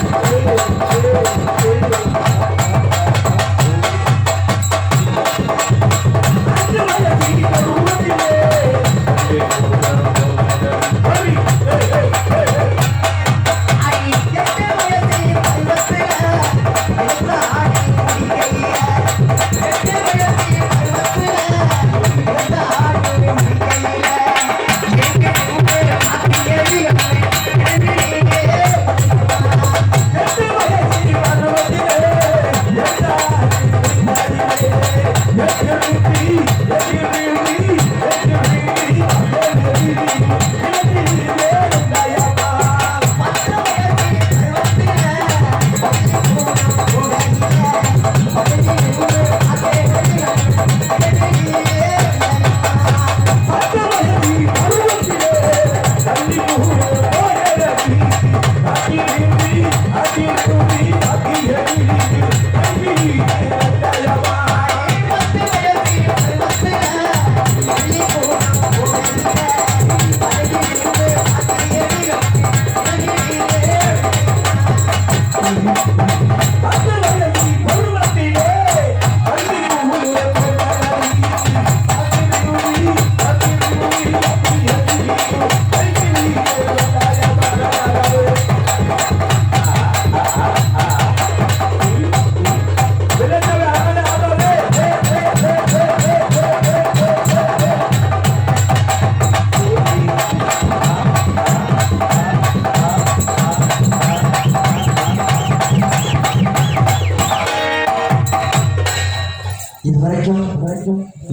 Thank you.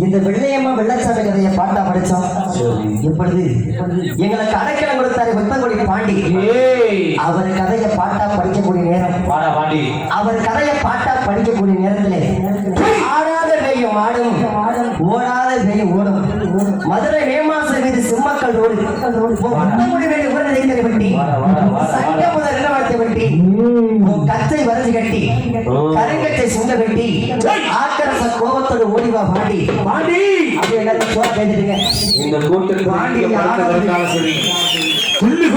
இந்த வெள்ளையம்மா வெள்ளச்சாமி கதையை பாட்டா படிச்சோம் எப்பொழுது? எங்களுக்கு அடைக்கலம் கொடுத்தாரு வெத்தங்கொடி பாண்டி. அவர் கதையை பாட்டா படிக்கக்கூடிய நேரம். அவர் கதையை பாட்டா படிக்கக்கூடிய நேரத்திலே ஆடாத பெய்யும் ஆடும். ஓடாத பெய்யும் ஓடும். மதுரை மேமாச மீது சிம்மக்கள் ஓடு. வாடா, சங்க முதல் நிலவரத்தை உன் கத்தை வரைஞ்சு கட்டி. கருங்கட்டை சுண்ட வெட்டி. ஆக்கரச கோபத்தோடு ஓடிவா பாண்டி பாண்டி அப்படி எல்லாத்தையும் இந்த கூட்டத்தில் பாண்டி நீங்க யாராவது- படுத்ததற்காக சரி. புள்ளி